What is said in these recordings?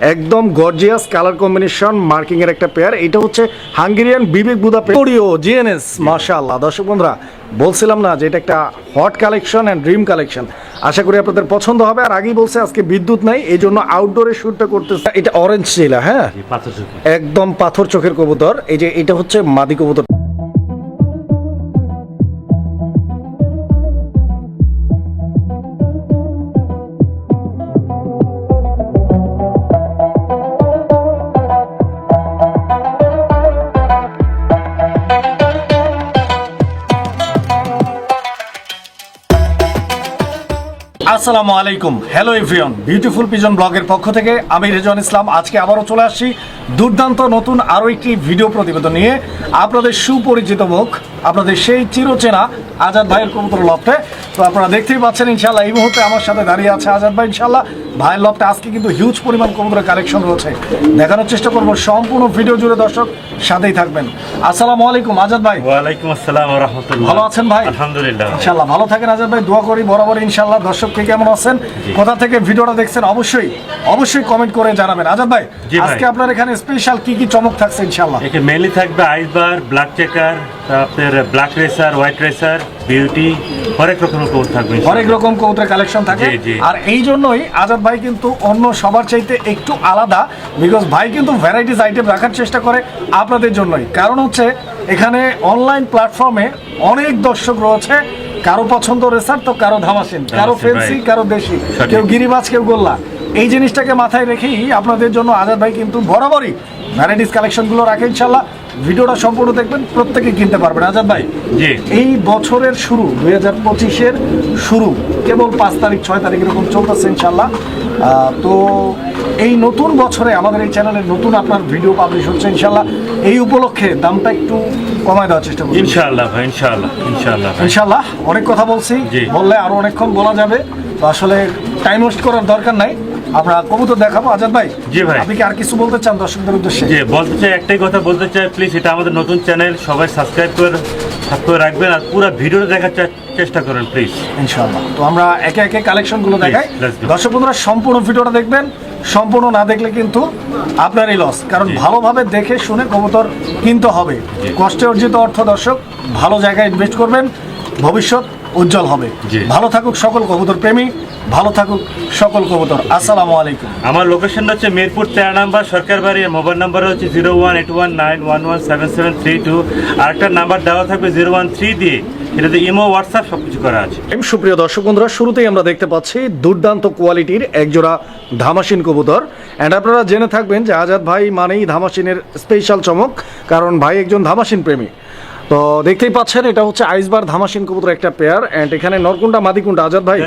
একদম gorgeous colour combination marking এর একটা পেয়ার এটা হচ্ছে হাঙ্গেরিয়ান বিবেক বুদা পেরিও জিএনএস মাশাআল্লাহ। দর্শক বন্ধুরা বলছিলাম না যে এটা একটা hot collection and dream collection আশা করি আপনাদের পছন্দ হবে। আর আগেই বলছে আজকে বিদ্যুৎ নাই এই জন্য আউটডোরে শ্যুটটা করতেছে। এটা অরেঞ্জ ছিলা হ্যাঁ? একদম পাথর চোখের কবুতর। এই যে এটা হচ্ছে মাদি কবুতর। আসসালামু আলাইকুম। হ্যালো এভরিওন বিউটিফুল পিজন ব্লগের পক্ষ থেকে আমি রেজন ইসলাম। আজকে আবারও চলে আসছি দুর্দান্ত নতুন আরও একটি ভিডিও প্রতিবেদন নিয়ে। আপনাদের সুপরিচিত মুখ, আপনাদের সেই চিরচেনা আজাদ ভাইয়ের কবুতর লফটে। তো আপনারা দেখতেই পাচ্ছেন ইনশাল্লাহ এই মুহূর্তে আমার সাথে দাঁড়িয়ে আছে আজাদ ভাই ইনশাল্লাহ ভাইয়ের লফটে আজকে কিন্তু হিউজ পরিমাণ কবুতরের কালেকশন রয়েছে। দেখানোর চেষ্টা করব সম্পূর্ণ ভিডিও জুড়ে দর্শক সাথেই থাকবেন। আসসালামু আলাইকুম আজাদ ভাই। ওয়ালাইকুম আসসালাম ওয়া রাহমাতুল্লাহ। ভালো আছেন ভাই? আলহামদুলিল্লাহ। ইনশাল্লাহ ভালো থাকেন আজাদ ভাই দোয়া করি বরাবর ইনশাল্লাহ দর্শককে কেমন আছেন? কোথা থেকে ভিডিওটা দেখছেন? অবশ্যই অবশ্যই কমেন্ট করে জানাবেন। আজাদ ভাই আজকে আপনার এখানে স্পেশাল কি কি চমক থাকছে ইনশাল্লাহ একে মেনলি থাকবে আইসবার ব্ল্যাক চেকার তারপর black racer white racer beauty হরেক রকমের কোর্স থাকবে অনেক রকম কৌতুক কালেকশন থাকে। আর এই জন্যই আজাদ ভাই কিন্তু অন্য সবার চাইতে একটু আলাদা বিকজ ভাই কিন্তু ভ্যারাইটিস আইটেম রাখার চেষ্টা করে আপনাদের জন্যই। কারণ হচ্ছে এখানে অনলাইন প্ল্যাটফর্মে অনেক দর্শক রয়েছে কারও পছন্দ রেসার তো কারও ধামাসিন কারও ফেন্সি কারও দেশি কেউ গিরিবাজ কেউ গোল্লা। এই জিনিসটাকে মাথায় রেখেই আপনাদের জন্য আজাদ ভাই কিন্তু বরাবরই ভ্যারাইটিস কালেকশনগুলো রাখে ইনশাল্লাহ ভিডিওটা সম্পূর্ণ দেখবেন প্রত্যেকে কিনতে পারবেন। আজাদ ভাই জি। এই বছরের শুরু দুই হাজার পঁচিশের শুরু কেবল পাঁচ তারিখ ছয় তারিখ এরকম চলতেছে ইনশাল্লাহ। তো এই নতুন বছরে আমাদের এই চ্যানেলে নতুন আপনার ভিডিও পাবলিশ হচ্ছে ইনশাল্লাহ। এই উপলক্ষে দামটা একটু কমায় দেওয়ার চেষ্টা করছি। ইনশাআল্লাহ ভাই ইনশাআল্লাহ ইনশাআল্লাহ ভাই। ইনশাল্লাহ অনেক কথা বলছি। বললে আরও অনেকক্ষণ বলা যাবে। তো আসলে টাইম ওয়েস্ট করার দরকার নাই। আমরা কবুতর দেখাবো। আজাদ ভাই জি ভাই। আপনি কি আর কিছু বলতে চান দর্শকদের উদ্দেশ্যে? যে বলতে চাই একটাই কথা বলতে চাই প্লিজ এটা আমাদের নতুন চ্যানেল সবাই সাবস্ক্রাইব করে করে রাখবেন আর পুরো ভিডিওটা দেখার চেষ্টা করেন প্লিজ ইনশাআল্লাহ। তো আমরা একে একে কালেকশনগুলো দেখাই। দর্শক বন্ধুরা সম্পূর্ণ ভিডিওটা দেখবেন। সম্পূর্ণ না দেখলে কিন্তু আপনারই লস কারণ ভালোভাবে দেখে শুনে কবুতর কিনতে হবে। কষ্টে অর্জিত অর্থ দর্শক ভালো জায়গায় ইনভেস্ট করবেন। ভবিষ্যৎ উজ্জ্বল হবে। জি। ভালো থাকুক সকল কবুতর প্রেমী ভালো থাকুক সকল কবুতর। আসসালামু আলাইকুম। আমার লোকেশনটা হচ্ছে মিরপুর তেরো নাম্বার সরকার বাড়ি মোবাইল নাম্বার হচ্ছে zero one eight one nine one one seven seven three two আর একটা নাম্বার দেওয়া থাকবে জিরো ওয়ান থ্রি দিয়ে। এটাতে ইমো হোয়াটসঅ্যাপ সব কিছু করা আছে। এম সুপ্রিয় দর্শক বন্ধুরা শুরুতেই আমরা দেখতে পাচ্ছি দুর্দান্ত কোয়ালিটির একজোড়া ধামাসিন কবুতর। অ্যান্ড আপনারা জেনে থাকবেন যে আজাদ ভাই মানেই ধামাসিনের স্পেশাল চমক কারণ ভাই একজন ধামাসিন প্রেমী। তো দেখতেই পাচ্ছেন এটা হচ্ছে আইসবার ধামাসিন কবুতর একটা পেয়ার অ্যান্ড এখানে নরকুন্ডা মাদিকুন্ডা আজাদ ভাই?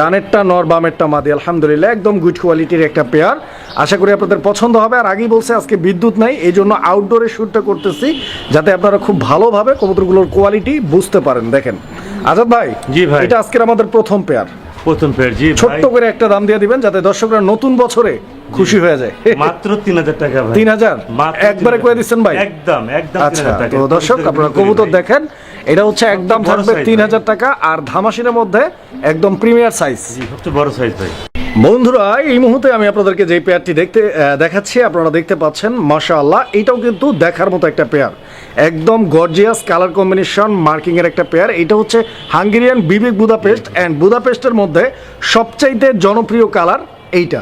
ডানেরটা নর বামেরটা মাদি আলহামদুলিল্লাহ একদম গুড কোয়ালিটির একটা পেয়ার আশা করি আপনাদের পছন্দ হবে আর আগেই বলছে আজকে বিদ্যুৎ নাই এই জন্য আউটডোরে শ্যুটটা করতেছি যাতে আপনারা খুব ভালোভাবে কবুতরগুলোর কোয়ালিটি বুঝতে পারেন। দেখেন আজাদ ভাই জি ভাই। এটা আজকের আমাদের প্রথম পেয়ার প্রথম পেয়ার জি ছোট্ট করে একটা দাম দিয়ে দিবেন যাতে দর্শকরা নতুন বছরে খুশি হয়ে যায়। মাত্র তিন হাজার টাকা তিন হাজার? একবারে 3,000 করে দিচ্ছেন ভাই? একদম একদম আচ্ছা তো দর্শক আপনারা কবুতর দেখেন। এটা হচ্ছে একদম থাকবে তিন হাজার টাকা আর ধামাসিনের মধ্যে একদম প্রিমিয়ার সাইজ সবচেয়ে বড় সাইজ ভাই। বন্ধুরা এই মুহূর্তে আমি আপনাদেরকে যে পেয়ারটি দেখতে দেখাচ্ছি আপনারা দেখতে পাচ্ছেন মাশা আল্লাহ এটাও কিন্তু দেখার মতো একটা পেয়ার একদম গর্জিয়াস কালার কম্বিনেশন মার্কিং এর একটা পেয়ার এটা হচ্ছে হাঙ্গেরিয়ান বিবেক বুদাপেস্ট অ্যান্ড বুদাপেস্টের মধ্যে সবচাইতে জনপ্রিয় কালার এইটা।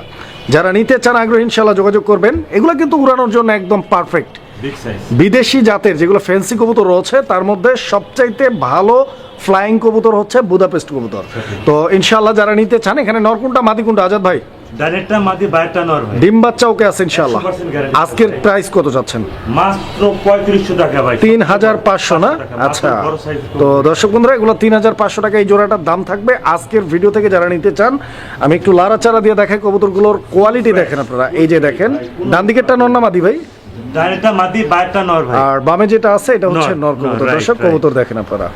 যারা নিতে চান আগ্রহী ইনশাল্লাহ যোগাযোগ করবেন। এগুলো কিন্তু উড়ানোর জন্য একদম পারফেক্ট বিদেশি জাতের যেগুলো ফ্যান্সি কবুতর রয়েছে তার মধ্যে সবচাইতে ভালো ফ্লাইং কবুতর হচ্ছে বুদাপেস্ট কবুতর। তো ইনশাল্লাহ যারা নিতে চান এখানে নরকুন্ডা মাদিকুন্ডা আজাদ ভাই। ডাইরেক্টটা মাদি বাইরটা নর ভাই। ডিম বাচ্চা ওকে আছে ইনশাল্লাহ 100% guarantee আজকের। প্রাইস কত যাচ্ছেন? মাত্র পঁয়ত্রিশশো টাকা ভাই। তিন হাজার পাঁচশো না? আচ্ছা। তো। দর্শক বন্ধুরা এগুলো তিন হাজার পাঁচশো টাকা এই জোড়াটার দাম থাকবে। আজকের ভিডিও থেকে যারা নিতে চান আমি একটু লাড়াচাড়া দিয়ে দেখাই কবুতরগুলোর কোয়ালিটি দেখেন আপনারা। এই যে দেখেন ডান দিকেরটা নর না মাদি ভাই? ডাইরেক্টটা মাদি বাইরটা নর ভাই। আর বামে যেটা আছে এটা হচ্ছে নর কবুতর। দর্শক কবুতর দেখেন আপনারা।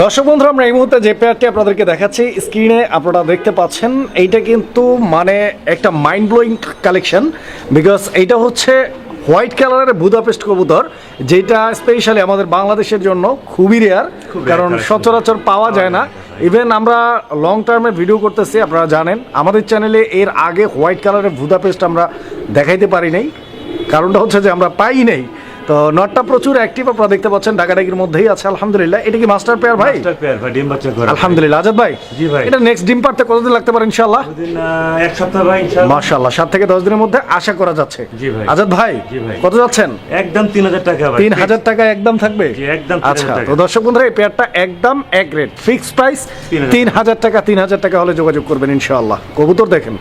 দর্শক বন্ধুরা আমরা এই মুহূর্তে যে পেয়ারটি আপনাদেরকে দেখাচ্ছি স্ক্রিনে আপনারা দেখতে পাচ্ছেন এইটা কিন্তু মানে একটা মাইন্ড ব্লোয়িং কালেকশন বিকজ এইটা হচ্ছে হোয়াইট কালারের বুদাপেস্ট কবুতর যেটা স্পেশালি আমাদের বাংলাদেশের জন্য খুবই রেয়ার কারণ সচরাচর পাওয়া যায় না। ইভেন আমরা লং টার্মে ভিডিও করতেছি আপনারা জানেন আমাদের চ্যানেলে এর আগে হোয়াইট কালারের বুদাপেস্ট আমরা দেখাইতে পারি নাই। কারণটা হচ্ছে যে আমরা পাই নাই। তো নটটা প্রচুর অ্যাক্টিভ আপনারা দেখতে পাচ্ছেন ঢাকাডাকির মধ্যেই আছে আলহামদুলিল্লাহ। এটা কি মাস্টার পেয়ার ভাই? মাস্টার পেয়ার ভাই ডিম বাচ্চা করা আলহামদুলিল্লাহ। আজাদ ভাই জি ভাই। এটা নেক্সট ডিম পারতে কতদিন লাগতে পারে ইনশাআল্লাহ? দুদিন এক সপ্তাহ ভাই ইনশাআল্লাহ। মাশাআল্লাহ সাত থেকে দশ দিনের মধ্যে আশা করা যাচ্ছে। জি ভাই। আজাদ ভাই জি ভাই। কত যাচ্ছেন? একদম তিন হাজার টাকা ভাই। তিন হাজার টাকা একদম থাকবে? জি, একদম আচ্ছা। তো দর্শক বন্ধুরা এই পেয়ারটা একদম এক রেট ফিক্সড প্রাইস 3000 তিন হাজার টাকা তিন হাজার টাকা হলে যোগাযোগ করবেন ইনশাআল্লাহ। কবুতর দেখেন।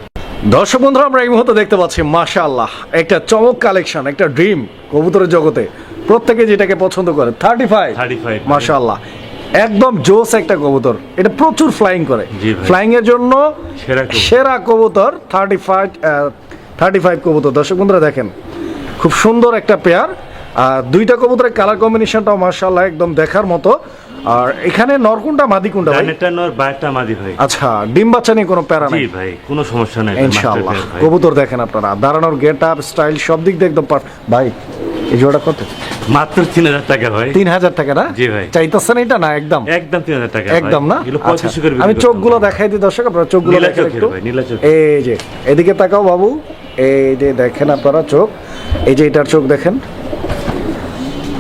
দর্শক বন্ধুরা আমরা এই মুহূর্তে দেখতে পাচ্ছি মাশাআল্লাহ একটা চমক কালেকশন একটা ড্রিম কবুতরের জগতে। প্রত্যেকে যেটাকে পছন্দ করে থার্টি ফাইভ 35 মাশাআল্লাহ। একদম জোস একটা কবুতর এটা প্রচুর ফ্লাইং করে। ফ্লাইং এর জন্য সেরা কবুতর। সেরা কবুতর থার্টি ফাইভ থার্টি ফাইভ কবুতর। দর্শক বন্ধুরা দেখেন খুব সুন্দর একটা পেয়ার আর দুইটা কবুতরের কালার কম্বিনেশনটাও মার্শাল্লাহ একদম দেখার মতো। আর এখানে নরকুন্ডা মাদিকুন্ডা ভাই? ডানেরটা নর বাইরটা মাদি ভাই। আচ্ছা ডিম বাচ্চা নিয়ে কোনো প্যারা জি ভাই কোনো সমস্যা নাই ইনশাআল্লাহ। কবুতর দেখেন আপনারা। দাঁড়ানোর গেট আপ স্টাইল সব দিক দিয়ে একদম ভাই এই জোড়া কত? মাত্র তিন হাজার টাকা ভাই। তিন হাজার টাকা না? জি ভাই। চাইতেছেন এটা না একদম? একদম তিন হাজার টাকা একদম না? আচ্ছা, আমি চোখগুলো দেখাই দিই দর্শক আপনারা চোখগুলো দেখেন একটু। এই যে এদিকে তাকাও বাবু। এই যে দেখেন আপনারা চোখ। এই যে এটার চোখ দেখেন।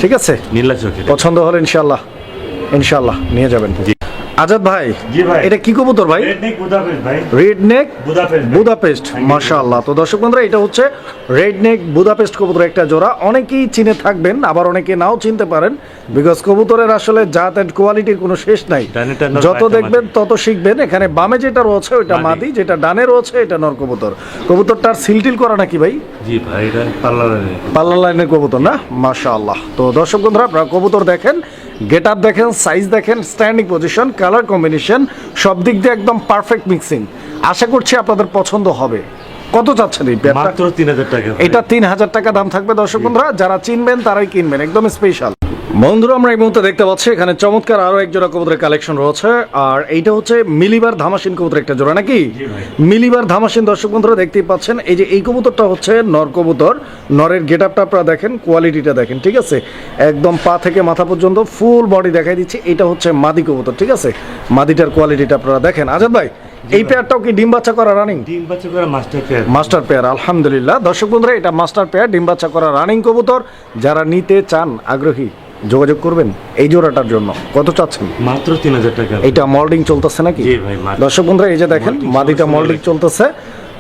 ঠিক আছে? নীলা চোখের। পছন্দ হলে ইনশাল্লাহ ইনশাল্লাহ নিয়ে যাবেন। জি। আজাদ ভাই জি ভাই। এটা কি কবুতর ভাই? রেড নেক বুদাপেস্ট ভাই। রেড নেক বুদাপেস্ট বুদাপেস্ট মাশাআল্লাহ। তো দর্শক বন্ধুরা এটা হচ্ছে রেড নেক বুদাপেস্ট কবুতর একটা জোড়া। অনেকেই চিনে থাকবেন আবার অনেকে নাও চিনতে পারেন বিকজ কবুতরের আসলে জাত এন্ড কোয়ালিটির কোনো শেষ নাই। যত দেখবেন তত শিখবেন। এখানে বামে যেটা রয়েছে ওইটা মাদি। যেটা ডানে রয়েছে এটা নর কবুতর। কবুতরটার সিলটিল করা নাকি ভাই? জি ভাই এটা পাল্লা লাইনের কবুতর না? মাশাআল্লাহ। তো দর্শক বন্ধুরা আপনারা কবুতর দেখেন গেট আপ দেখেন সাইজ দেখেন স্ট্যান্ডিং পজিশন কালার কম্বিনেশন সব দিক দিয়ে একদম পারফেক্ট মিক্সিং আশা করছি আপনাদের পছন্দ হবে। কত চাচ্ছেন এই পেয়ারটা মাত্র তিন হাজার টাকা এটা তিন হাজার টাকা দাম থাকবে দর্শক বন্ধুরা। যারা চিনবেন তারাই কিনবেন। একদম স্পেশাল বন্ধুরা আমরা এই মুহূর্তে দেখতে পাচ্ছি এখানে চমৎকার আরও এক জোড়া কবুতরের কালেকশন রয়েছে। আর এইটা হচ্ছে মিলিবার ধামাসিন কবুতর একটা জোড়া নাকি? মিলিবার ধামাসিন দর্শক বন্ধুরা দেখতেই পাচ্ছেন। এই যে এই কবুতরটা হচ্ছে নর কবুতর। নরের গেট আপটা আপনারা দেখেন কোয়ালিটিটা দেখেন ঠিক আছে? একদম পা থেকে মাথা পর্যন্ত ফুল বডি দেখাই দিচ্ছি। এটা হচ্ছে মাদি কবুতর ঠিক আছে? মাদিটার কোয়ালিটিটা আপনারা দেখেন। আজাদ ভাই এই পেয়ারটাও কি ডিম বাচ্চা করা রানিং ডিম বাচ্চা করা মাস্টার পেয়ার মাস্টার পেয়ার আলহামদুলিল্লাহ। দর্শক বন্ধুরা এটা মাস্টার পেয়ার ডিম বাচ্চা করা রানিং কবুতর। যারা নিতে চান আগ্রহী যোগাযোগ করবেন এই জোড়াটার জন্য। কত চাচ্ছেন? মাত্র তিন হাজার টাকা। এটা মল্ডিং চলতেছে নাকি? দর্শক বন্ধুরা এই যে দেখেন মাদিটা মল্ডিং চলতেছে।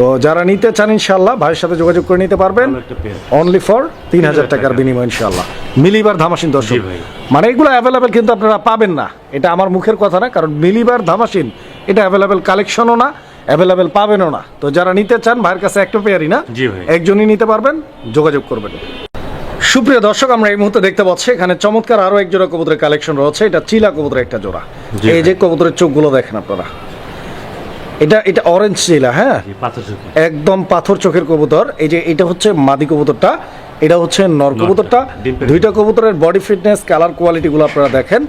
তো যারা নিতে চান ইনশাল্লাহ ভাইয়ের সাথে যোগাযোগ করে নিতে পারবেন। ভালো একটা পেয়ার অনলি ফর তিন হাজার টাকার বিনিময় ইনশাল্লাহ মিলিবার ধামাসিন দর্শক। মানে এগুলো অ্যাভেলেবেল কিন্তু আপনারা পাবেন না। এটা আমার মুখের কথা না কারণ মিলিবার ধামাসিন এটা অ্যাভেলেবেল কালেকশনও না অ্যাভেলেবেল পাবেনও না। তো যারা নিতে চান ভাইয়ের কাছে একটা পেয়ারই না একজনই নিতে পারবেন যোগাযোগ করবেন। সুপ্রিয় দর্শক আমরা এই মুহূর্তে দেখতে পাচ্ছি এখানে চমৎকার আরও এক জোড়া কবুতরের কালেকশন রয়েছে। এটা চিলা কবুতরের একটা জোড়া। এই। যে কবুতরের চোখগুলো দেখেন আপনারা। এটা এটা অরেঞ্জ চিলা হ্যাঁ? একদম পাথর চোখের কবুতর। এই যে এটা হচ্ছে মাদি কবুতরটা এটা হচ্ছে নর কবুতরটা। দুইটা কবুতরের বডি ফিটনেস কালার কোয়ালিটিগুলো আপনারা দেখেন।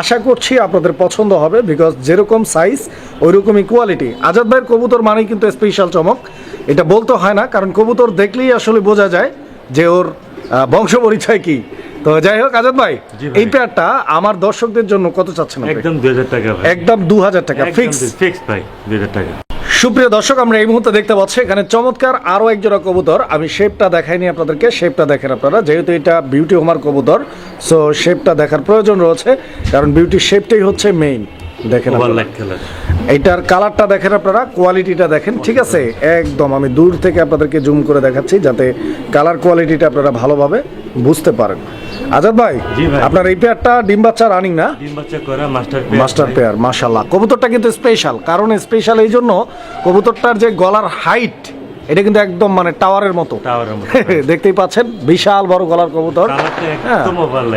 আশা করছি আপনাদের পছন্দ হবে বিকজ যেরকম সাইজ ওইরকমই কোয়ালিটি আজাদ ভাইয়ের কবুতর মানেই কিন্তু স্পেশাল চমক। এটা বলতে হয় না কারণ কবুতর দেখলেই আসলে বোঝা যায় যে ওর বংশ পরিচয় কি। তো যাই হোক আজাদ ভাই এই পেয়ারটা আমার দর্শকদের জন্য কত চাচ্ছেন একদম দুই হাজার টাকা একদম দু হাজার টাকা ফিক্স ফিক্স ভাই দুই হাজার টাকা। সুপ্রিয় দর্শক আমরা এই মুহূর্তে দেখতে পাচ্ছি এখানে চমৎকার আরও এক জোড়া কবুতর। আমি শেপটা দেখাইনি আপনাদেরকে শেপটা দেখেন আপনারা যেহেতু এটা বিউটি হোমার কবুতর সো শেপটা দেখার প্রয়োজন রয়েছে কারণ বিউটি শেপটাই হচ্ছে মেইন দেখেন এইটার কালারটা দেখেন আপনারা কোয়ালিটিটা দেখেন ঠিক আছে? একদম আমি দূর থেকে আপনাদেরকে জুম করে দেখাচ্ছি যাতে কালার কোয়ালিটিটা আপনারা ভালোভাবে বুঝতে পারেন। আজাদ ভাই আপনার এই পেয়ারটা ডিম বাচ্চা রানিং না? ডিম বাচ্চা করা মাস্টার পেয়ার মাস্টার পেয়ার মাশাল্লাহ কবুতরটা কিন্তু স্পেশাল কারণ স্পেশাল এই জন্য কবুতরটার যে গলার হাইট এটা কিন্তু একদম মানে টাওয়ারের মতো। টাওয়ারের মতো দেখতেই পাচ্ছেন বিশাল বড় গলার কবুতর।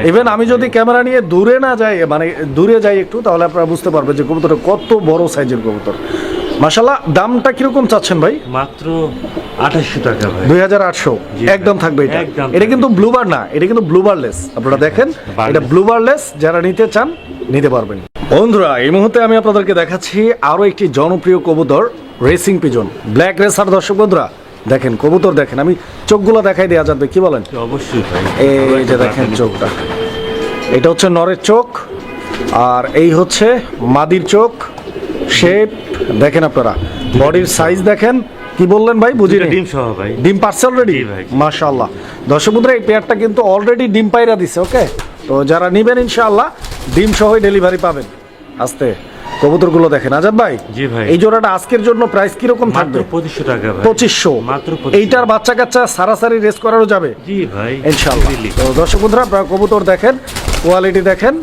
ইভেন আমি যদি ক্যামেরা নিয়ে দূরে না যাই মানে দূরে যাই একটু তাহলে আপনারা বুঝতে পারবেন যে কবুতরটা কত বড় সাইজের কবুতর। মাশাল্লাহ দামটা কীরকম চাচ্ছেন ভাই? মাত্র আঠাশশো টাকা ভাই। দুই হাজার আটশো। জি, একদম থাকবে এটা। এটা। কিন্তু ব্লুবার না এটা কিন্তু ব্লুবারলেস। আপনারা দেখেন এটা ব্লুবারলেস যারা নিতে চান নিতে পারবেন। বন্ধুরা এই মুহূর্তে আমি আপনাদেরকে দেখাচ্ছি আরও একটি জনপ্রিয় কবুতর রেসিং পিজন ব্ল্যাক রেসার দর্শক বন্ধুরা দেখেন কবুতর দেখেন। আমি চোখগুলো দেখাই দেওয়া যাবে কি বলেন? অবশ্যই এই যে দেখেন চোখটা। এটা হচ্ছে নরের চোখ আর এই হচ্ছে মাদির চোখ। শেপ দেখেন আপনারা বডির সাইজ দেখেন কি বললেন ভাই? বুঝিনি। ডিম সহ ভাই। ডিম পারছে অলরেডি ভাই। মাশাআল্লাহ। দর্শক বন্ধুরা এই পেয়ারটা কিন্তু অলরেডি ডিম পাইরা দিছে ওকে তো যারা নেবেন ইনশাআল্লাহ ডিম সহই ডেলিভারি পাবেন। আস্তে। কবুতরগুলো দেখেন। আজাদ ভাই জি ভাই। এই জোড়াটা আজকের জন্য প্রাইস কীরকম থাকবে? পঁচিশশো টাকা ভাই। পঁচিশশো। মাত্র এইটার বাচ্চা কাচ্চা সারাসারি রেস করারও যাবে? জি ভাই। ইনশাআল্লাহ। তো দর্শক বন্ধুরা আপনারা কবুতর দেখেন কোয়ালিটি দেখেন।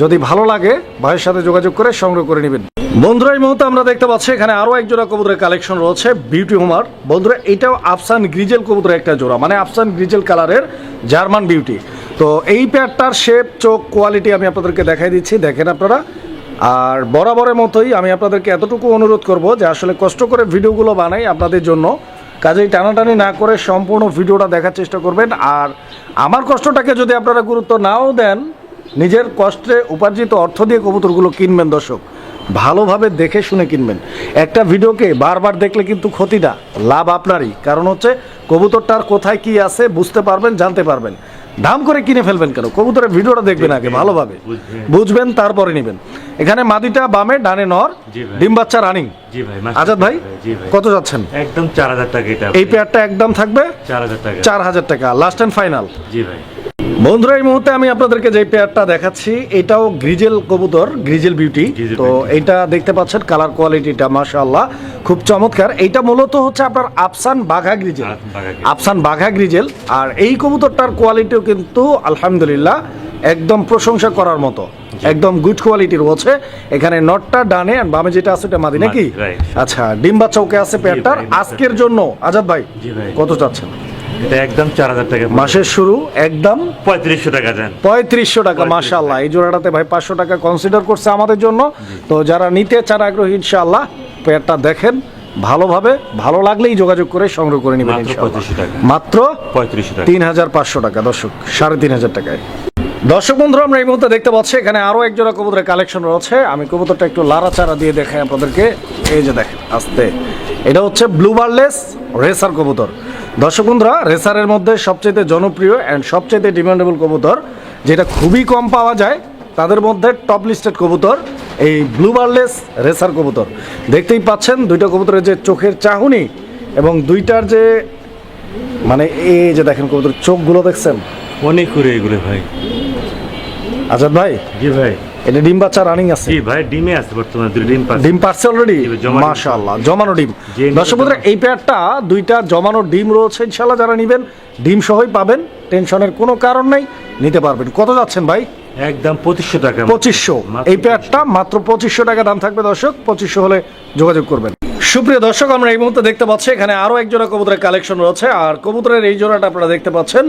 যদি ভালো লাগে ভাইয়ের সাথে যোগাযোগ করে সংগ্রহ করে নেবেন। বন্ধুরা এই মুহূর্তে আমরা দেখতে পাচ্ছি এখানে আরও এক জোড়া কবুতরের কালেকশন রয়েছে বিউটি হোমার বন্ধুরা এটাও আফসান গ্রিজেল কবুতরের একটা জোড়া মানে আফসান গ্রিজেল কালারের জার্মান বিউটি তো এই প্যাডটার শেপ চোখ কোয়ালিটি আমি আপনাদেরকে দেখাই দিচ্ছি। দেখেন আপনারা আর বরাবরের মতোই আমি আপনাদেরকে এতটুকু অনুরোধ করব যে আসলে কষ্ট করে ভিডিওগুলো বানাই আপনাদের জন্য। কাজেই টানাটানি না করে সম্পূর্ণ ভিডিওটা দেখার চেষ্টা করবেন। আর আমার কষ্টটাকে যদি আপনারা গুরুত্ব নাও দেন, নিজের কষ্টে উপার্জিত অর্থ দিয়ে কবুতরগুলো কিনবেন দর্শক। ভালোভাবে দেখে শুনে কিনবেন। একটা ভিডিওকে বারবার দেখলে কিন্তু ক্ষতিটা, লাভ আপনারই। কারণ হচ্ছে কবুতরটার কোথায় কি আছে বুঝতে পারবেন, জানতে পারবেন। দাম করে কিনে ফেলবেন কেন? কবুতরের ভিডিওটা দেখবেন আগে ভালোভাবে। বুঝবেন। তারপরে নেবেন। এখানে মাদিটা বামে ডানে নর ডিম বাচ্চা রানিং আজাদ ভাই ভাই কত যাচ্ছেন? একদম চার হাজার টাকা এটা এই পেয়ারটা একদম থাকবে? চার হাজার টাকা। চার হাজার টাকা লাস্ট অ্যান্ড ফাইনাল জি ভাই। বন্ধুরা এই মুহূর্তে আমি আপনাদেরকে যে পেয়ারটা দেখাচ্ছি এটাও গ্রিজেল কবুতর গ্রিজেল বিউটি তো। এটা দেখতে পাচ্ছেন কালার কোয়ালিটিটা মাশাআল্লাহ খুব চমৎকার। এইটা মূলত হচ্ছে আপনার আফসান বাঘা গ্রিজেল। আফসান বাঘা গ্রিজেল। আর এই কবুতরটার কোয়ালিটিও কিন্তু আলহামদুলিল্লাহ একদম প্রশংসা করার মতো। একদম গুড কোয়ালিটির রয়েছে এখানে নটটা ডানে আর বামে যেটা আছে ওটা মাদি নাকি? আচ্ছা ডিম বাচ্চা ওকে আছে পেয়ারটার? আজকের জন্য আজাদ ভাই। কত চাচ্ছেন? এটা একদম চার হাজার টাকা মাসের শুরু একদম পঁয়ত্রিশশো টাকা দেন। পঁয়ত্রিশশো টাকা মাশাল্লাহ এই জোড়াটাতে ভাই পাঁচশো টাকা কনসিডার করছে আমাদের জন্য। তো যারা নিতে চান আগ্রহী ইনশাআল্লাহ পেয়ারটা দেখেন। ভালোভাবে ভালো লাগলেই যোগাযোগ করে সংগ্রহ করে নেবেন মাত্র ইনশাআল্লাহ। 2500 টাকা। মাত্র পঁয়ত্রিশশো টাকা। তিন হাজার পাঁচশো টাকা দর্শক সাড়ে তিন হাজার টাকায়। দর্শক বন্ধুরা আমরা এই মুহূর্তে দেখতে পাচ্ছি এখানে আরও এক জোড়া কবুতরের কালেকশন রয়েছে। আমি কবুতরটা একটু লাড়াচাড়া দিয়ে দেখাই আপনাদেরকে। এই যে দেখেন আস্তে। এটা হচ্ছে ব্লু বার্লেস রেসার কবুতর। দর্শক বন্ধুরা রেসারের মধ্যে সবচেয়ে জনপ্রিয় অ্যান্ড সবচেয়ে ডিমান্ডেবল কবুতর যেটা খুবই কম পাওয়া যায় তাদের মধ্যে টপ লিস্টেড কবুতর এই ব্লু বার্লেস রেসার কবুতর। দেখতেই পাচ্ছেন দুইটা কবুতরের যে চোখের চাহনি এবং দুইটার যে মানে এই যে দেখেন কবুতর চোখগুলো দেখছেন। অনেক করে এগুলো ভাই। আজাদ ভাই? জি ভাই। এটা ডিম বাচ্চা রানিং আছে। জি ভাই ডিমে আছে বর্তমানে দুই ডিম পাচ্ছে। ডিম অলরেডি। মাশাআল্লাহ জমানো ডিম। দর্শক বন্ধুরা এই পেয়ারটা দুইটা জমানো ডিম রয়েছে ইনশাআল্লাহ যারা নেবেন ডিম সহই পাবেন টেনশনের কোনো কারণ নাই নিতে পারবেন। কত যাচ্ছেন ভাই? একদম পঁচিশশো টাকা। পঁচিশশো। এই পেয়ারটা মাত্র পঁচিশশো টাকা দাম থাকবে দর্শক পঁচিশশো হলে যোগাযোগ করবেন। সুপ্রিয় দর্শক আমরা এই মুহূর্তে দেখতে পাচ্ছি এখানে আরও এক জোড়া কবুতরের কালেকশন রয়েছে। আর কবুতরের এই জোড়াটা আপনারা দেখতে পাচ্ছেন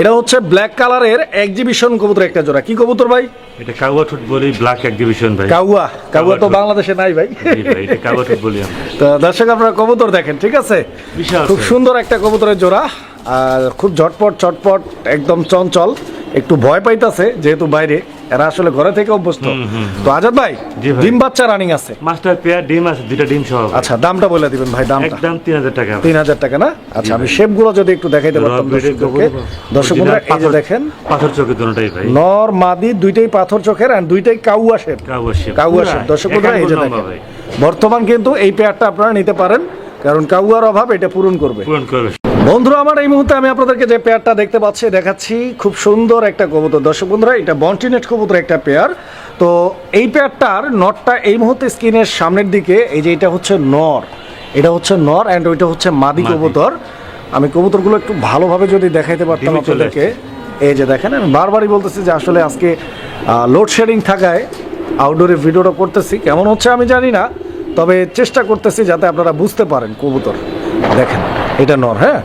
এটা হচ্ছে ব্ল্যাক কালারের এক্সিবিশন কবুতরের একটা জোড়া। কি কবুতর ভাই? এটা কাউয়া ঠুট বলি ব্ল্যাক এক্সিবিশন ভাই। কাউয়া? কাউয়া তো বাংলাদেশে নাই ভাই। এটা কাউয়া ঠুট বলি তো দর্শক আপনারা কবুতর দেখেন ঠিক আছে? খুব সুন্দর একটা কবুতরের জোড়া আর খুব ঝটপট চটপট একদম চঞ্চল। একটু ভয় পাইতাছে যেহেতু বাইরে। এরা আসলে ঘরে থেকে অভ্যস্ত। তো আজাদ ভাই ডিম বাচ্চা রানিং আছে? মাস্টার পেয়ার ডিম আছে দুইটা ডিম সহ। আচ্ছা দামটা বলে দিবেন ভাই দামটা। একদম তিন হাজার টাকা। ভাই। তিন হাজার টাকা না? আচ্ছা আমি শেপগুলো যদি একটু দেখাইতে পারতাম দর্শকদেরকে। দর্শক বন্ধুরা এই যে দেখেন। পাথর চোখের দুটোটাই ভাই। নর মাদি দুইটাই পাথর চোখের আর দুইটাই কাউয়া শেপ কাউয়া shape। কাউয়া শেপ দর্শক বন্ধুরা এই যে দেখেন। বর্তমান কিন্তু এই পেয়ারটা আপনারা নিতে পারেন কারণ কাউয়ার অভাব এটা পূরণ করবে। পূরণ করবে। বন্ধুরা আমার এই মুহূর্তে আমি আপনাদেরকে যে পেয়ারটা দেখতে পাচ্ছি দেখাচ্ছি খুব সুন্দর একটা কবুতর। দর্শক বন্ধুরা এটা বন্টিনেট কবুতর একটা পেয়ার। তো এই পেয়ারটার নটটা এই মুহূর্তে স্ক্রিনের সামনের দিকে এই যে এটা হচ্ছে নর। এটা হচ্ছে নর অ্যান্ড ওইটা হচ্ছে মাদি। কবুতর। আমি কবুতরগুলো একটু ভালোভাবে যদি দেখাইতে পারতাম আপনাদেরকে। এই যে দেখেন আমি বারবারই বলতেছি যে আসলে আজকে লোডশেডিং থাকায় আউটডোরে ভিডিওটা করতেছি। কেমন হচ্ছে আমি জানি না তবে চেষ্টা করতেছি যাতে আপনারা বুঝতে পারেন কবুতর। দেখেন। এটা নর হ্যাঁ?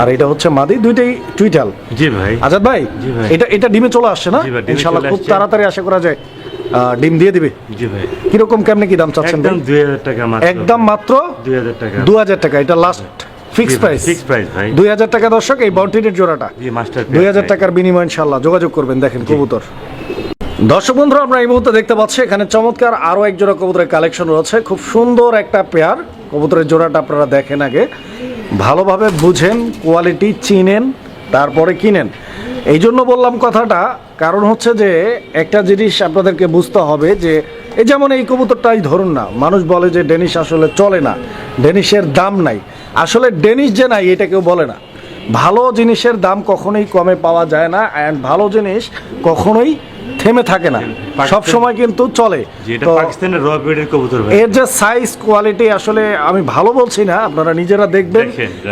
আর এটা হচ্ছে মাদি দুইটাই টুইটাল। জি ভাই। আজাদ ভাই এটা এটা ডিমে চলে আসছে না? ইনশাআল্লাহ খুব তাড়াতাড়ি আশা করা যায় ডিম দিয়ে দিবে। জি ভাই। কীরকম কেমনে কি দাম চাচ্ছেন একদম ভাই? দুই হাজার টাকা মাত্র। একদম মাত্র দুই হাজার টাকা। দু হাজার টাকা এটা last fix price fix price ভাই। দুই হাজার টাকা দর্শক এই বাউন্টিনের জোড়াটা। জি মাস্টার দুই হাজার টাকার বিনিময় ইনশাল্লাহ যোগাযোগ করবেন দেখেন কবুতর। দর্শক বন্ধুরা আমরা এই মুহূর্তে দেখতে পাচ্ছি এখানে চমৎকার আরও এক জোড়া কবুতরের কালেকশন রয়েছে। খুব সুন্দর একটা পেয়ার কবুতরের জোড়াটা আপনারা দেখেন আগে। ভালোভাবে বুঝেন কোয়ালিটি চিনেন, তারপরে কিনেন। এই জন্য বললাম কথাটা, কারণ হচ্ছে যে একটা জিনিস আপনাদেরকে বুঝতে হবে যে, এই যেমন এই কবুতরটাই ধরুন না, মানুষ বলে যে ডেনিশ আসলে চলে না, ডেনিশের দাম নাই। আসলে ডেনিশ যে নাই, এটা কেউ বলে না। ভালো জিনিসের দাম কখনোই কমে পাওয়া যায় না অ্যান্ড ভালো জিনিস কখনোই থেমে থাকে না। সব সময় কিন্তু চলে। পাকিস্তানের র ব্রিডের কবুতর এর যে সাইজ কোয়ালিটি আসলে আমি ভালো বলছি না আপনারা নিজেরা দেখবেন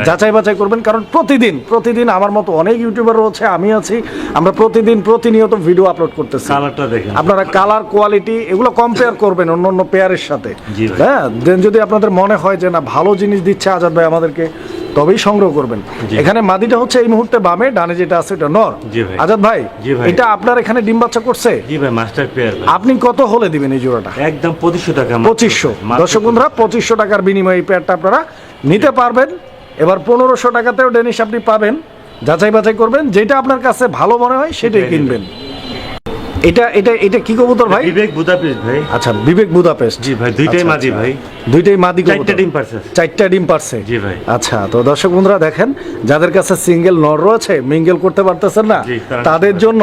যাচাই বাছাই করবেন কারণ প্রতিদিন প্রতিদিন আমার মতো অনেক ইউটিউবার রয়েছে আমি আছি আমরা প্রতিদিন প্রতিনিয়ত ভিডিও আপলোড করতেছি। কালারটা দেখেন। আপনারা কালার কোয়ালিটি এগুলো কম্পেয়ার করবেন অন্য অন্য পেয়ারের সাথে। হ্যাঁ দেন যদি আপনাদের মনে হয় যে না ভালো জিনিস দিচ্ছে আজাদ ভাই আমাদেরকে তবেই সংগ্রহ করবেন। এখানে মাদিটা হচ্ছে এই মুহূর্তে বামে ডানে যেটা আছে এটা নর। আজাদ ভাই। এটা আপনার এখানে ডিম বাচ্চা করছে? জি ভাই মাস্টার পেয়ার আপনি কত হলে দিবেন এই জোড়াটা? একদম পঁচিশশো টাকা পঁচিশশো। দর্শক বন্ধুরা পঁচিশশো টাকার বিনিময়ে এই আপনারা নিতে পারবেন। এবার পনেরোশো টাকাতেও ডেনিশ আপনি পাবেন। যাচাই বাছাই করবেন। যেটা আপনার কাছে ভালো মনে হয় সেটাই কিনবেন। এটা এটা এটা কি কবুতর ভাই? বিবেক বুদাপেস্ট ভাই। আচ্ছা বিবেক বুদাপেস্ট। জি ভাই দুইটাই আচ্ছা, মাঝি আচ্ছা। ভাই। দুইটাই মাদি চারটা ডিম পারছে। চারটা ডিম পারছে। জি ভাই। আচ্ছা তো দর্শক বন্ধুরা দেখেন যাদের কাছে সিঙ্গেল নর রয়েছে মিঙ্গেল করতে পারতেছেন না তাদের জন্য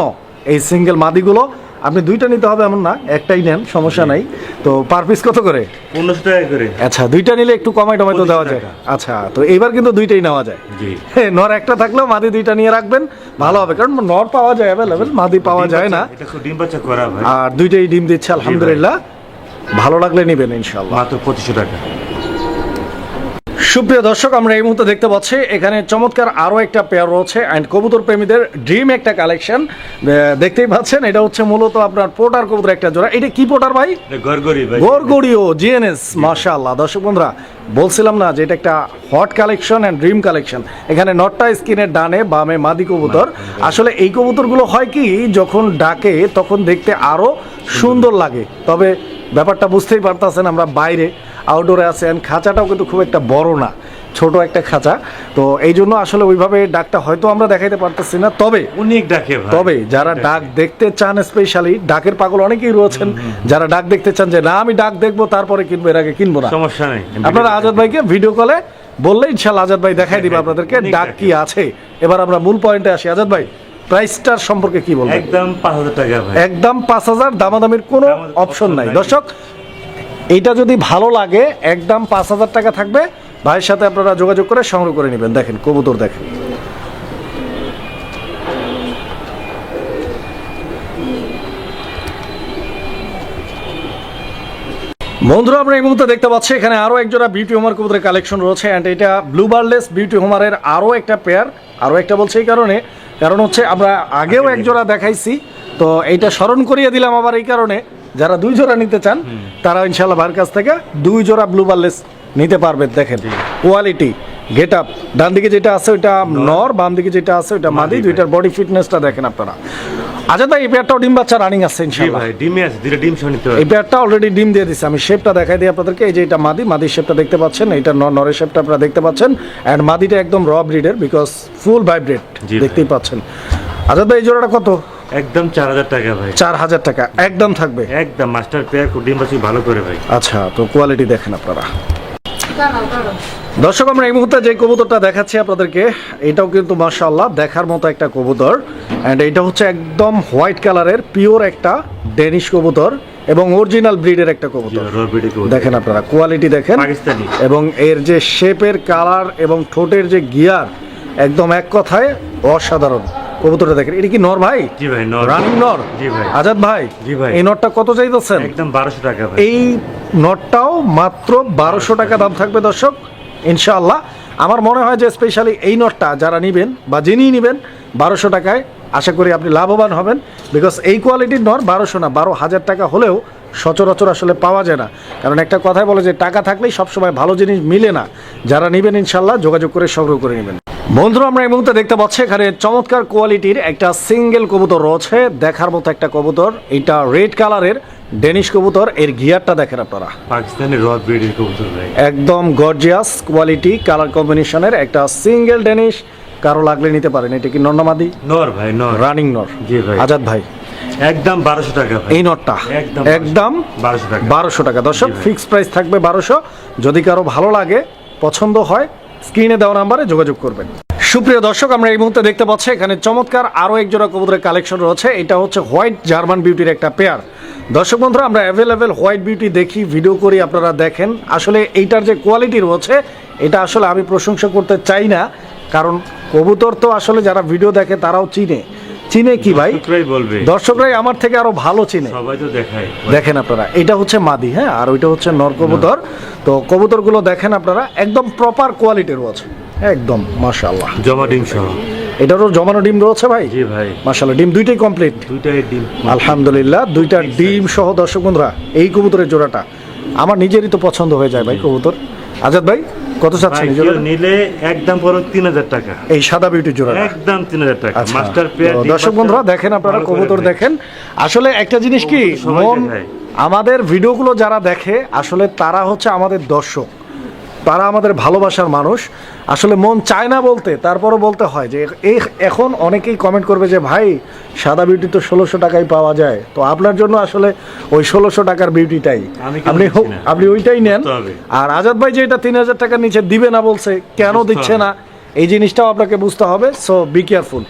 এই সিঙ্গেল মাদিগুলো আপনি দুইটা নিতে হবে এমন না একটাই নেন সমস্যা নাই। তো পার পিস কত করে? পনেরোশো টাকা করে। আচ্ছা দুইটা নিলে একটু কমাই টমাই তো দেওয়া যায়। আচ্ছা তো এইবার কিন্তু দুইটাই নেওয়া যায়। হ্যাঁ, নর একটা থাকলেও মাদি দুইটা নিয়ে রাখবেন ভালো হবে কারণ নর পাওয়া যায় অ্যাভেলেবেল মাদি পাওয়া যায় না। ডিম বাচ্চা করা আর দুইটাই ডিম দিচ্ছে আলহামদুলিল্লাহ। ভালো লাগলে নিবেন ইনশাল্লাহ মাত্র পঁচিশশো টাকা। সুপ্রিয় দর্শক আমরা এই মুহূর্তে দেখতে পাচ্ছি এখানে চমৎকার আরও একটা পেয়ার রয়েছে অ্যান্ড কবুতর প্রেমীদের ড্রিম একটা কালেকশন দেখতেই পাচ্ছেন এটা হচ্ছে মূলত আপনার পোটার কবুতর একটা জোড়া। এটা কি পোটার ভাই? গোরগড়িও জিএনএস মাশাআল্লাহ। দর্শক বন্ধুরা বলছিলাম না যে এটা একটা hot collection and dream collection এখানে নটটা স্কিনের ডানে বামে মাদি কবুতর। আসলে এই কবুতরগুলো হয় কি যখন ডাকে তখন দেখতে আরও সুন্দর লাগে। তবে ব্যাপারটা বুঝতেই পারতেছেন আমরা বাইরে। আউটডোরে আছেন। খাঁচাটাও কিন্তু খুব একটা বড় না ছোট একটা খাঁচা। তো এই জন্য আসলে ওইভাবে ডাকটা হয়তো আমরা দেখাইতে পারতেছি না। তবে অনেক ডাকে তবে যারা ডাক দেখতে চান স্পেশালি ডাকের পাগল অনেকেই রয়েছেন। যারা ডাক দেখতে চান যে না আমি ডাক দেখব তারপরে কিনবো এর আগে কিনবো না। সমস্যা নেই। আপনারা আজাদ ভাইকে ভিডিও কলে বললে ইনশাল্লাহ আজাদ ভাই দেখাই দিবে আপনাদেরকে ডাক। কি আছে। এবার আমরা মূল পয়েন্টে আসি। আজাদ ভাই প্রাইসটার সম্পর্কে কি বলব একদম পাঁচ হাজার টাকা একদম পাঁচ হাজার দামাদামির কোনো অপশন নাই। দর্শক এইটা যদি ভালো লাগে একদম পাঁচ হাজার টাকা থাকবে। ভাইয়ের সাথে আপনারা যোগাযোগ করে সংগ্রহ করে নেবেন। দেখেন কবুতর দেখেন। বন্ধুরা আমরা এই মুহূর্তে দেখতে পাচ্ছি এখানে আরও একজোড়া বিউটি হোমার কবুতরের কালেকশন রয়েছে অ্যান্ড এটা ব্লু বার্লেস বিউটি হোমারের আরও একটা পেয়ার আরও একটা বলছে এই কারণে কারণ হচ্ছে আমরা আগেও একজোড়া দেখাইছি তো এইটা স্মরণ করিয়ে দিলাম আবার এই কারণে। যারা দুই জোড়া নিতে চান তারা ইনশাল্লাহ ভাইয়ের কাছ থেকে দুই জোড়া ব্লু বার্লেস নিতে পারবেন। দেখেন কোয়ালিটি গেট আপ ডান দিকে যেটা আছে ওইটা নর। বাম দিকে যেটা আছে ওইটা মাদি দুইটার বডি ফিটনেসটা দেখেন আপনারা। আচ্ছা ভাই এই পেয়ারটাও ডিম বাচ্চা রানিং আছে ভাই ডিমে আছে দুইটা ডিম সহ নিতে এই পেয়ারটা অলরেডি ডিম দিয়ে দিচ্ছে আমি শেপটা দেখাই দিই আপনাদেরকে। এই যে এটা মাদি মাদির শেপটা দেখতে পাচ্ছেন এটা নরের শেপটা আপনারা দেখতে পাচ্ছেন। অ্যান্ড মাদিটা একদম র ব্রিডের বিকজ ফুল ভাইব্রেট দেখতেই পাচ্ছেন। আচ্ছা ভাই এই জোড়াটা কত? একদম চার হাজার টাকা ভাই। চার হাজার টাকা একদম থাকবে? একদম মাস্টার পেয়ার ডিম বাচ্চা ভালো করে ভাই। আচ্ছা তো কোয়ালিটি দেখেন আপনারা। দর্শক আমরা এই মুহূর্তে যে কবুতরটা দেখাচ্ছি আপনাদেরকে এটাও কিন্তু মাশাআল্লাহ দেখার মতো একটা কবুতর। অ্যান্ড এটা হচ্ছে একদম হোয়াইট কালারের পিওর একটা ডেনিশ কবুতর এবং অরিজিনাল ব্রিডের একটা কবুতর। দেখেন আপনারা কোয়ালিটি দেখেন। পাকিস্তানি। এবং এর যে শেপের কালার এবং ঠোঁটের যে গিয়ার একদম এক কথায় অসাধারণ। কবুতরটা দেখেন এটা কি নর ভাই? জি ভাই নর। রানিং নর? জি ভাই। আজাদ ভাই জি ভাই। এই নটটা কত চাইতেছেন? একদম বারোশো টাকা ভাই। এই নটটাও মাত্র বারোশো টাকা দাম থাকবে দর্শক ইনশাআল্লাহ। আমার মনে হয় যে স্পেশালি এই নটটা যারা নেবেন বা যিনি নেবেন বারোশো টাকায় আশা করি আপনি লাভবান হবেন বিকজ এই কোয়ালিটির নর বারোশো না বারো হাজার টাকা হলেও সচরাচর আসলে পাওয়া যায় না। কারণ একটা কথাই বলে যে টাকা থাকলেই সবসময় ভালো জিনিস মিলে না। যারা নেবেন ইনশাল্লাহ যোগাযোগ করে সংগ্রহ করে নেবেন। বন্ধুরা আমরা এই মুহূর্তে দেখতে পাচ্ছি এখানে চমৎকার কোয়ালিটির একটা সিঙ্গেল কবুতর রয়েছে। দেখার মতো একটা কবুতর। এটা রেড কালারের ডেনিশ কবুতর। এর গিয়ারটা দেখেন আপনারা। পাকিস্তানি র ব্রিডের কবুতর একদম গর্জিয়াস কোয়ালিটি কালার কম্বিনেশনের একটা সিঙ্গেল ডেনিশ কারও লাগলে নিতে পারেন। এটা কি নন্নামাদি নর ভাই নর। রানিং নর। জি ভাই। আজাদ ভাই। একদম বারোশো টাকা এই নটটা একদম বারোশো। টাকা। বারোশো টাকা। দর্শক জি ভাই। ফিক্স প্রাইস থাকবে বারোশো। যদি কারও ভালো লাগে পছন্দ হয় স্ক্রিনে দেওয়া নাম্বারে যোগাযোগ করবেন। সুপ্রিয় দর্শক, আমরা এই মুহূর্তে দেখতে পাচ্ছি এখানে চমৎকার আরও এক জোড়া কবুতরের কালেকশন রয়েছে। এটা হচ্ছে হোয়াইট জার্মান বিউটির একটা পেয়ার। দর্শক বন্ধুরা, আমরা অ্যাভেলেবেল হোয়াইট বিউটি দেখি ভিডিও করি, আপনারা দেখেন। আসলে এইটার যে কোয়ালিটি রয়েছে, এটা আসলে আমি প্রশংসা করতে চাই না। কারণ কবুতর তো আসলে যারা ভিডিও দেখে তারাও চিনে। চিনে কি ভাই? বলবে। দর্শকরাই আমার থেকে আরও ভালো চিনে। সবাই তো দেখায়। দেখেন আপনারা এটা হচ্ছে মাদি হ্যাঁ? আর ওইটা হচ্ছে নর কবুতর। তো কবুতরগুলো দেখেন আপনারা একদম প্রপার কোয়ালিটির রয়েছে। একদম মাশাআল্লাহ। জমা ডিম সহ। এটারও জমানো ডিম রয়েছে ভাই? জি ভাই। মাশাআল্লাহ ডিম দুইটাই কমপ্লিট দুইটাই ডিম আলহামদুলিল্লাহ দুইটা ডিম সহ দর্শক বন্ধুরা এই কবুতরের জোড়াটা আমার নিজেরই তো পছন্দ হয়ে যায় ভাই কবুতর। আজাদ ভাই? কত চাচ্ছেন নিলে একদম পড়ো তিন হাজার টাকা। এই সাদা বিউটির জোড়া একদম তিন হাজার টাকা। আচ্ছা। মাস্টার পেয়ার দর্শক বন্ধুরা দেখেন আপনারা কবুতর দেখেন। আসলে একটা জিনিস কি মন আমাদের ভিডিওগুলো যারা দেখে আসলে তারা হচ্ছে আমাদের দর্শক। তারা আমাদের ভালোবাসার মানুষ। আসলে মন চায় না বলতে তারপরও বলতে হয় যে এই এখন অনেকেই কমেন্ট করবে যে ভাই সাদা বিউটি তো ষোলোশো টাকায় পাওয়া যায়। তো আপনার জন্য আসলে ওই ষোলোশো টাকার বিউটিটাই আপনি আপনি ওইটাই নেন। আর আজাদ ভাই যে এটা তিন হাজার টাকার নিচে দিবে না বলছে কেন দিচ্ছে না? এই জিনিসটাও আপনাকে বুঝতে হবে সো বি কেয়ারফুল